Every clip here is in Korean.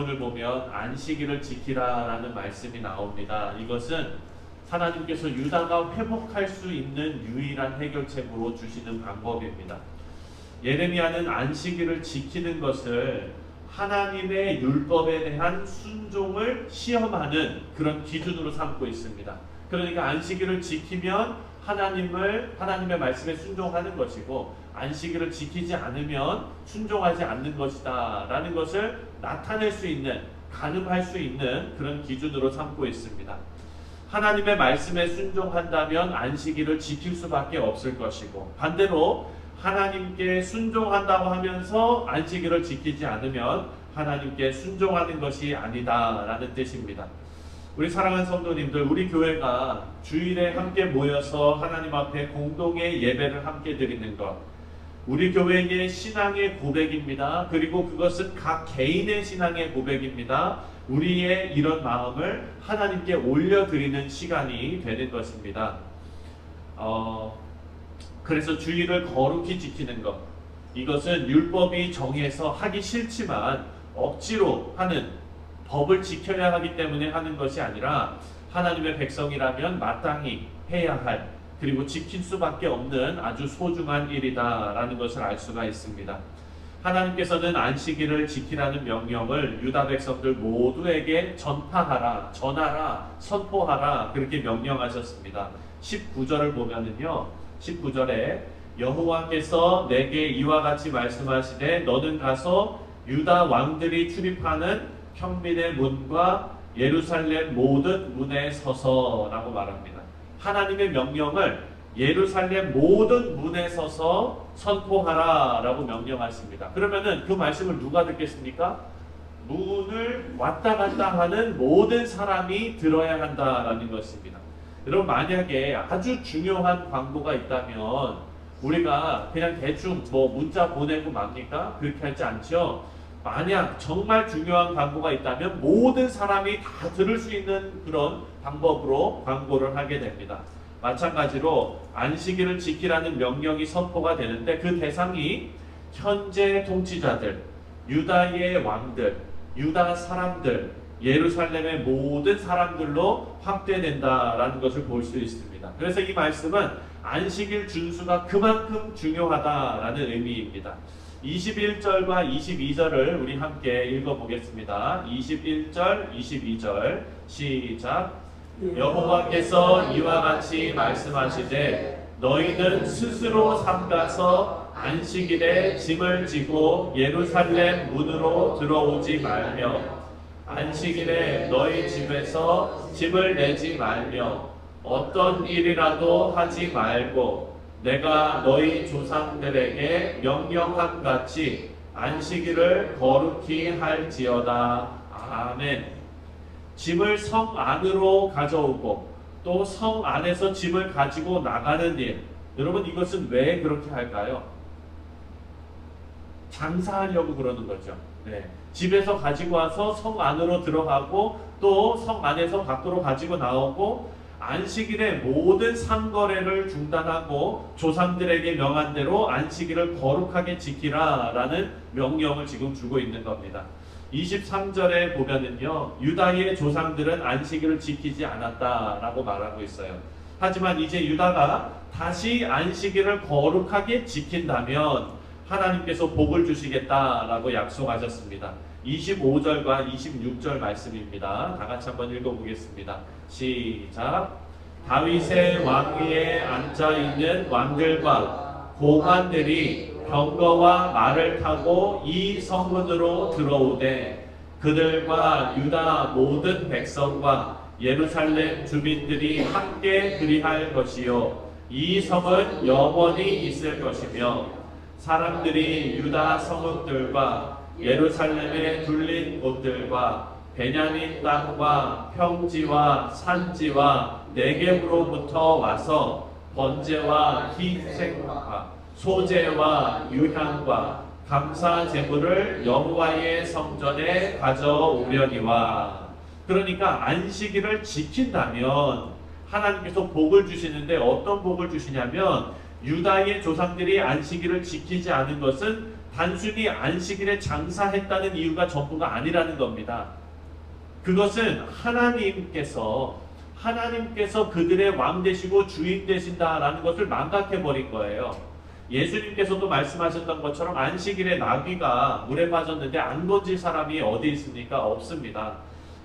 본문을 보면 안식일을 지키라라는 말씀이 나옵니다. 이것은 하나님께서 유다가 회복할 수 있는 유일한 해결책으로 주시는 방법입니다. 예레미야는 안식일을 지키는 것을 하나님의 율법에 대한 순종을 시험하는 그런 기준으로 삼고 있습니다. 그러니까 안식일을 지키면 하나님을 하나님의 말씀에 순종하는 것이고 안식일을 지키지 않으면 순종하지 않는 것이다라는 것을 나타낼 수 있는 가늠할 수 있는 그런 기준으로 삼고 있습니다. 하나님의 말씀에 순종한다면 안식일을 지킬 수밖에 없을 것이고 반대로 하나님께 순종한다고 하면서 안식일을 지키지 않으면 하나님께 순종하는 것이 아니다라는 뜻입니다. 우리 사랑하는 성도님들, 우리 교회가 주일에 함께 모여서 하나님 앞에 공동의 예배를 함께 드리는 것, 우리 교회의 신앙의 고백입니다. 그리고 그것은 각 개인의 신앙의 고백입니다. 우리의 이런 마음을 하나님께 올려드리는 시간이 되는 것입니다. 어, 그래서 주일을 거룩히 지키는 것, 이것은 율법이 정해서 하기 싫지만 억지로 하는 법을 지켜야 하기 때문에 하는 것이 아니라 하나님의 백성이라면 마땅히 해야 할 그리고 지킬 수밖에 없는 아주 소중한 일이다라는 것을 알 수가 있습니다. 하나님께서는 안식일을 지키라는 명령을 유다 백성들 모두에게 전파하라, 전하라, 선포하라 그렇게 명령하셨습니다. 19절을 보면은요. 19절에 여호와께서 내게 이와 같이 말씀하시되 너는 가서 유다 왕들이 출입하는 평민의 문과 예루살렘 모든 문에 서서라고 말합니다. 하나님의 명령을 예루살렘 모든 문에 서서 선포하라라고 명령하십니다. 그러면은 그 말씀을 누가 듣겠습니까? 문을 왔다 갔다 하는 모든 사람이 들어야 한다라는 것입니다. 여러분 만약에 아주 중요한 광고가 있다면 우리가 그냥 대충 뭐 문자 보내고 맙니까? 그렇게 하지 않죠. 만약 정말 중요한 광고가 있다면 모든 사람이 다 들을 수 있는 그런 방법으로 광고를 하게 됩니다. 마찬가지로 안식일을 지키라는 명령이 선포가 되는데 그 대상이 현재 통치자들, 유다의 왕들, 유다 사람들, 예루살렘의 모든 사람들로 확대된다라는 것을 볼 수 있습니다. 그래서 이 말씀은 안식일 준수가 그만큼 중요하다라는 의미입니다. 21절과 22절을 우리 함께 읽어보겠습니다. 21절, 22절 시작. 여호와께서 이와 같이 말씀하시되 너희는 스스로 삼가서 안식일에 짐을 지고 예루살렘 문으로 들어오지 말며 안식일에 너희 집에서 짐을 내지 말며 어떤 일이라도 하지 말고 내가 너희 조상들에게 명령한 같이 안식일을 거룩히 할지어다. 아멘. 짐을 성 안으로 가져오고 또 성 안에서 짐을 가지고 나가는 일. 여러분 이것은 왜 그렇게 할까요? 장사하려고 그러는 거죠. 네. 집에서 가지고 와서 성 안으로 들어가고 또 성 안에서 밖으로 가지고 나오고 안식일에 모든 상거래를 중단하고 조상들에게 명한 대로 안식일을 거룩하게 지키라라는 명령을 지금 주고 있는 겁니다. 23절에 보면은요, 유다의 조상들은 안식일을 지키지 않았다라고 말하고 있어요. 하지만 이제 유다가 다시 안식일을 거룩하게 지킨다면 하나님께서 복을 주시겠다라고 약속하셨습니다. 25절과 26절 말씀입니다. 다 같이 한번 읽어보겠습니다. 시작. 다윗의 왕위에 앉아 있는 왕들과 고관들이 병거와 말을 타고 이 성문으로 들어오되 그들과 유다 모든 백성과 예루살렘 주민들이 함께 그리할 것이요 이 성은 영원히 있을 것이며 사람들이 유다 성읍들과 예루살렘에 둘린 곳들과 베냐민 땅과 평지와 산지와 내geb으로부터 와서 번제와 희생과 소제와 유향과 감사 제물을 여호와의 성전에 가져오려니와. 그러니까 안식일을 지킨다면 하나님께서 복을 주시는데 어떤 복을 주시냐면 유다의 조상들이 안식일을 지키지 않은 것은 단순히 안식일에 장사했다는 이유가 전부가 아니라는 겁니다. 그것은 하나님께서 하나님께서 그들의 왕 되시고 주인 되신다라는 것을 망각해 버린 거예요. 예수님께서도 말씀하셨던 것처럼 안식일에 나귀가 물에 빠졌는데 안 건질 사람이 어디 있습니까? 없습니다.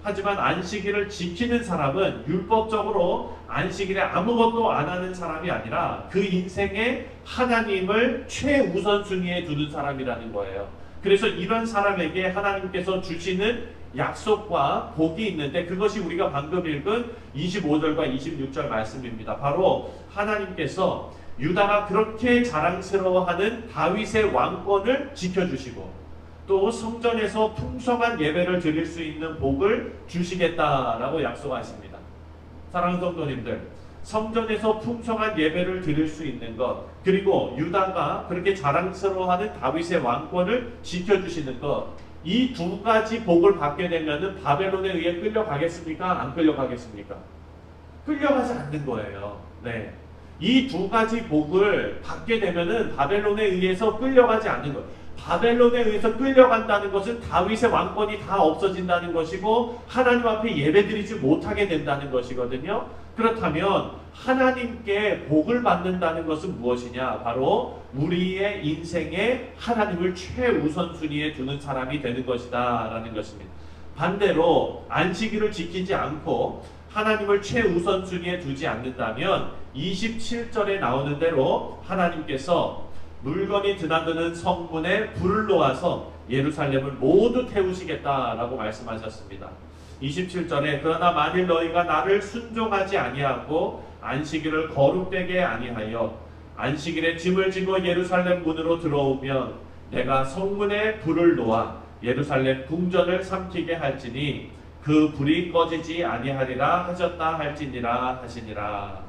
하지만 안식일을 지키는 사람은 율법적으로 안식일에 아무것도 안 하는 사람이 아니라 그 인생에 하나님을 최우선순위에 두는 사람이라는 거예요. 그래서 이런 사람에게 하나님께서 주시는 약속과 복이 있는데 그것이 우리가 방금 읽은 25절과 26절 말씀입니다. 바로 하나님께서 유다가 그렇게 자랑스러워하는 다윗의 왕권을 지켜주시고 또 성전에서 풍성한 예배를 드릴 수 있는 복을 주시겠다라고 약속하십니다. 사랑하는 성도님들, 성전에서 풍성한 예배를 드릴 수 있는 것, 그리고 유다가 그렇게 자랑스러워하는 다윗의 왕권을 지켜주시는 것, 이 두 가지 복을 받게 되면은 바벨론에 의해 끌려가겠습니까? 안 끌려가겠습니까? 끌려가지 않는 거예요. 네. 이 두 가지 복을 받게 되면은 바벨론에 의해서 끌려가지 않는 거예요. 바벨론에 의해서 끌려간다는 것은 다윗의 왕권이 다 없어진다는 것이고 하나님 앞에 예배드리지 못하게 된다는 것이거든요. 그렇다면 하나님께 복을 받는다는 것은 무엇이냐? 바로 우리의 인생에 하나님을 최우선순위에 두는 사람이 되는 것이다라는 것입니다. 반대로 안식일을 지키지 않고 하나님을 최우선순위에 두지 않는다면 27절에 나오는 대로 하나님께서 물건이 드나드는 성문에 불을 놓아서 예루살렘을 모두 태우시겠다라고 말씀하셨습니다. 27절에 그러나 만일 너희가 나를 순종하지 아니하고 안식일을 거룩되게 아니하여 안식일에 짐을 지고 예루살렘 문으로 들어오면 내가 성문에 불을 놓아 예루살렘 궁전을 삼키게 할지니 그 불이 꺼지지 아니하리라 하셨다 할지니라 하시니라.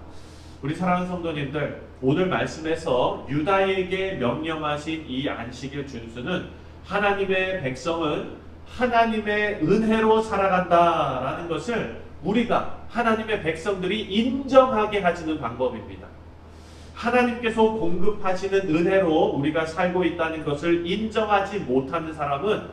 우리 사랑하는 성도님들, 오늘 말씀에서 유다에게 명령하신 이 안식일 준수는 하나님의 백성은 하나님의 은혜로 살아간다라는 것을 우리가 하나님의 백성들이 인정하게 하시는 방법입니다. 하나님께서 공급하시는 은혜로 우리가 살고 있다는 것을 인정하지 못하는 사람은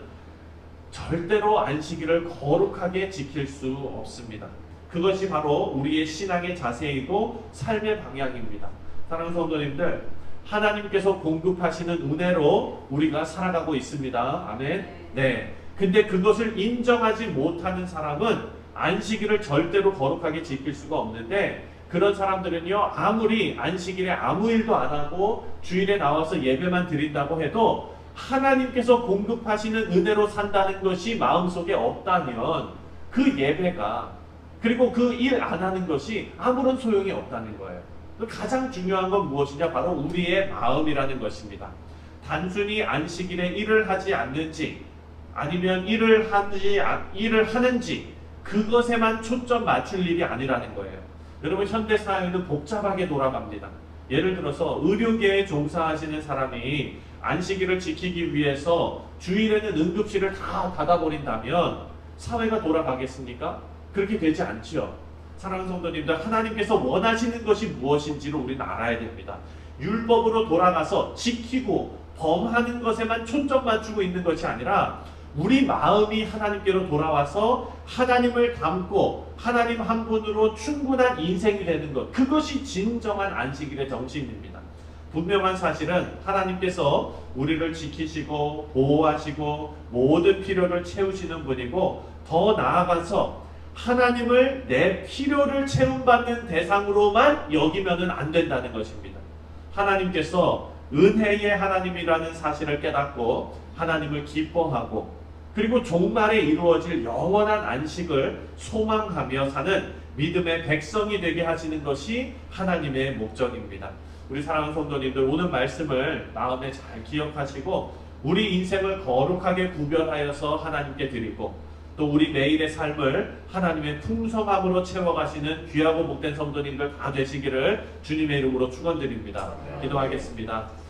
절대로 안식일을 거룩하게 지킬 수 없습니다. 그것이 바로 우리의 신앙의 자세이고 삶의 방향입니다. 사랑하는 성도님들, 하나님께서 공급하시는 은혜로 우리가 살아가고 있습니다. 아멘. 네. 근데 그것을 인정하지 못하는 사람은 안식일을 절대로 거룩하게 지킬 수가 없는데 그런 사람들은요 아무리 안식일에 아무 일도 안 하고 주일에 나와서 예배만 드린다고 해도 하나님께서 공급하시는 은혜로 산다는 것이 마음속에 없다면 그 예배가 그리고 그 일 안 하는 것이 아무런 소용이 없다는 거예요. 가장 중요한 건 무엇이냐? 바로 우리의 마음이라는 것입니다. 단순히 안식일에 일을 하지 않는지 아니면 일을 하는지 일을 하는지 그것에만 초점 맞출 일이 아니라는 거예요. 여러분 현대 사회는 복잡하게 돌아갑니다. 예를 들어서 의료계에 종사하시는 사람이 안식일을 지키기 위해서 주일에는 응급실을 다 닫아버린다면 사회가 돌아가겠습니까? 그렇게 되지 않지요. 사랑하는 성도님들, 하나님께서 원하시는 것이 무엇인지를 우리는 알아야 됩니다. 율법으로 돌아가서 지키고 범하는 것에만 초점 맞추고 있는 것이 아니라 우리 마음이 하나님께로 돌아와서 하나님을 닮고 하나님 한 분으로 충분한 인생이 되는 것. 그것이 진정한 안식일의 정신입니다. 분명한 사실은 하나님께서 우리를 지키시고 보호하시고 모든 필요를 채우시는 분이고 더 나아가서 하나님을 내 필요를 채움받는 대상으로만 여기면은 안 된다는 것입니다. 하나님께서 은혜의 하나님이라는 사실을 깨닫고 하나님을 기뻐하고 그리고 종말에 이루어질 영원한 안식을 소망하며 사는 믿음의 백성이 되게 하시는 것이 하나님의 목적입니다. 우리 사랑하는 성도님들 오늘 말씀을 마음에 잘 기억하시고 우리 인생을 거룩하게 구별하여서 하나님께 드리고 또 우리 매일의 삶을 하나님의 풍성함으로 채워가시는 귀하고 복된 성도님들 다 되시기를 주님의 이름으로 축원드립니다. 기도하겠습니다.